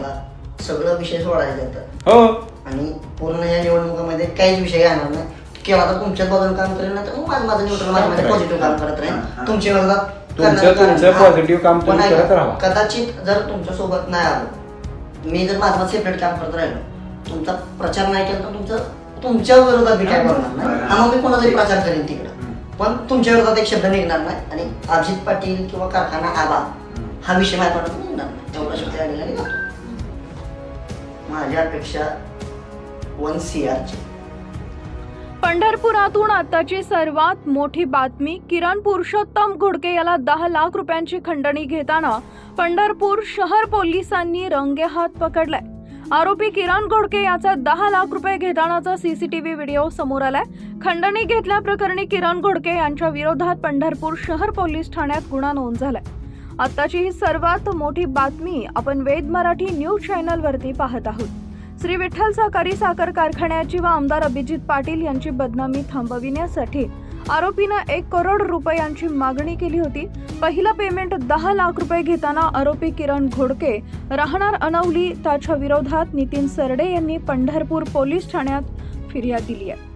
मला सगळं विषय सोडायचे होतं हो. आणि पूर्ण या निवडणुकीमध्ये काहीच विषय येणार नाही. किंवा आता तुमच्याच बाजूने काम करेल ना तर मग माझं माझं न्यूट्रल माझं माझं पॉझिटिव्ह काम करत राहील. तुमच्या विरोधात तुमचं- करणार- तुमचं हा. positive काम पण. कदाचित जर तुमच्यासोबत नाही आलो मी जर माझं माझं सेपरेट काम करत राहिलो तुमचा प्रचार नाही केला तर तुमचं तुमच्या विरोधात मी काय करणार नाही. हा. मग मी कोणाचाही प्रचार करेन तिकडं. पण तुमच्या विरोधात एक शब्द निघणार नाही. आणि अजित पाटील किंवा कारखाना आबा हा विषय माझ्याकडून निघणार नाही. तेवढा शब्द माझ्यापेक्षा वन सी आरचे पंढरपुरातून आताची सर्वात मोठी बातमी किरण पुरुषोत्तम घोडके याला दहा लाख रुपयांची खंडणी घेताना पंढरपूर शहर पोलिसांनी रंगेहात पकडलाय. आरोपी किरण घोडके याचा दहा लाख रुपये घेतानाचा सीसीटीव्ही व्हिडिओ समोर आलाय. खंडणी घेतल्याप्रकरणी किरण घोडके यांच्या विरोधात पंढरपूर शहर पोलीस ठाण्यात गुन्हा नोंद झालाय. आताची ही सर्वात मोठी बातमी आपण वेद मराठी न्यूज चॅनलवरती पाहत आहोत. श्री विठ्ठल सहकारी साखर कारखान्याची व आमदार अभिजित पाटील यांची बदनामी थांबविण्यासाठी आरोपीनं एक करोड रुपयांची मागणी केली होती पहिलं पेमेंट दहा लाख रुपये घेताना आरोपी किरण घोडके राहणार अनवली त्याच्या विरोधात नितीन सरडे यांनी पंढरपूर पोलीस ठाण्यात फिर्याद दिली आहे.